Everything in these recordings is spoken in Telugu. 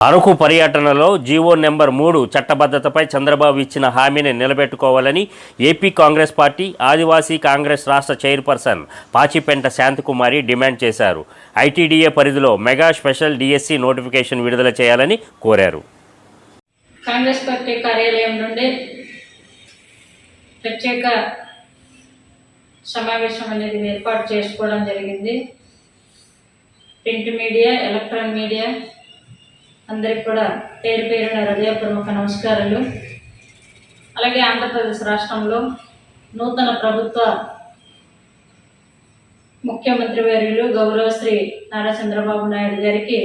అరకు పర్యటనలో జీవో నెంబర్ మూడు చట్టబద్ధతపై చంద్రబాబు ఇచ్చిన హామీని నిలబెట్టుకోవాలని AP Congress party Adivasi Congress రాష్ట్ర చైర్పర్సన్ పాచిపెంట శాంతకుమారి డిమాండ్ చేశారు. ఐటీడీఏ పరిధిలో మెగా స్పెషల్ డిఎస్సి నోటిఫికేషన్ విడుదల చేయాలని కోరారు. కాంగ్రెస్ పార్టీ కార్యాలయం నుండి ప్రత్యేక సమావేశం అనేది ఏర్పాటు చేసుకోవడం జరిగింది. ప్రింట్ మీడియా ఎలక్ట్రానిక్ మీడియా అందరికి కూడా పేరు పేరున హృదయపూర్వక నమస్కారాలు. అలాగే ఆంధ్రప్రదేశ్ రాష్ట్రంలో నూతన ప్రభుత్వ ముఖ్యమంత్రి వర్యులు గౌరవశ్రీ నారా చంద్రబాబు నాయుడు గారికి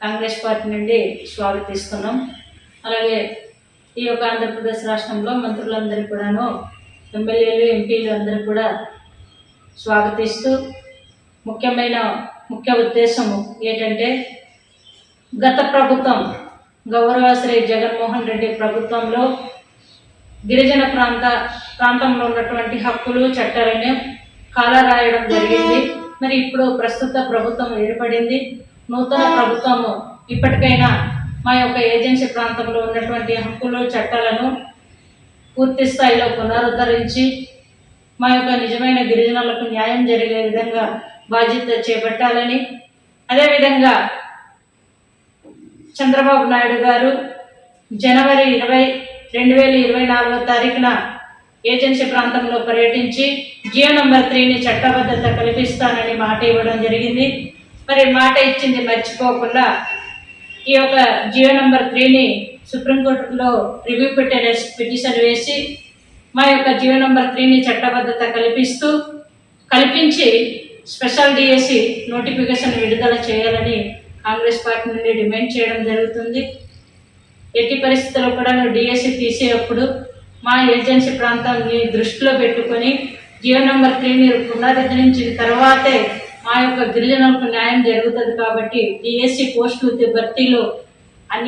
కాంగ్రెస్ పార్టీ నుండి స్వాగతిస్తున్నాం. అలాగే ఈ యొక్క ఆంధ్రప్రదేశ్ రాష్ట్రంలో మంత్రులందరూ కూడాను ఎమ్మెల్యేలు ఎంపీలు అందరూ కూడా స్వాగతిస్తూ ముఖ్యమైన ముఖ్య ఉద్దేశము ఏంటంటే గత ప్రభుత్వం గౌరవ శ్రీ జగన్మోహన్ రెడ్డి ప్రభుత్వంలో గిరిజన ప్రాంత ప్రాంతంలో ఉన్నటువంటి హక్కులు చట్టాలను కాలరాయడం జరిగింది. మరి ఇప్పుడు ప్రస్తుత ప్రభుత్వం ఏర్పడింది. నూతన ప్రభుత్వము ఇప్పటికైనా మా యొక్క ఏజెన్సీ ప్రాంతంలో ఉన్నటువంటి హక్కులు చట్టాలను పూర్తి స్థాయిలో పునరుద్ధరించి మా యొక్క నిజమైన గిరిజనులకు న్యాయం జరిగే విధంగా బాధ్యత చేపట్టాలని అదేవిధంగా చంద్రబాబు నాయుడు గారు జనవరి ఇరవై రెండు వేల ఇరవై నాలుగో తారీఖున ఏజెన్సీ ప్రాంతంలో పర్యటించి జియో నంబర్ త్రీని చట్టబద్ధత కల్పిస్తానని మాట ఇవ్వడం జరిగింది. మరి మాట ఇచ్చింది మర్చిపోకుండా ఈ యొక్క జియో నంబర్ త్రీని సుప్రీంకోర్టులో రివ్యూ పెట్టే పిటిషన్ వేసి మా యొక్క జియో నంబర్ త్రీని చట్టబద్ధత కల్పిస్తూ కల్పించి స్పెషల్ డిఎస్సి నోటిఫికేషన్ విడుదల చేయాలని కాంగ్రెస్ పార్టీ నుండి డిమాండ్ చేయడం జరుగుతుంది. ఎట్టి పరిస్థితుల్లో కూడా నువ్వు డిఎస్సి తీసేటప్పుడు మా ఏజెన్సీ ప్రాంతాన్ని దృష్టిలో పెట్టుకొని జియో నెంబర్ త్రీని పునరుద్ధరించిన తర్వాతే మా యొక్క గిరిజనులకు న్యాయం జరుగుతుంది కాబట్టి డిఎస్సి పోస్టు భర్తీలో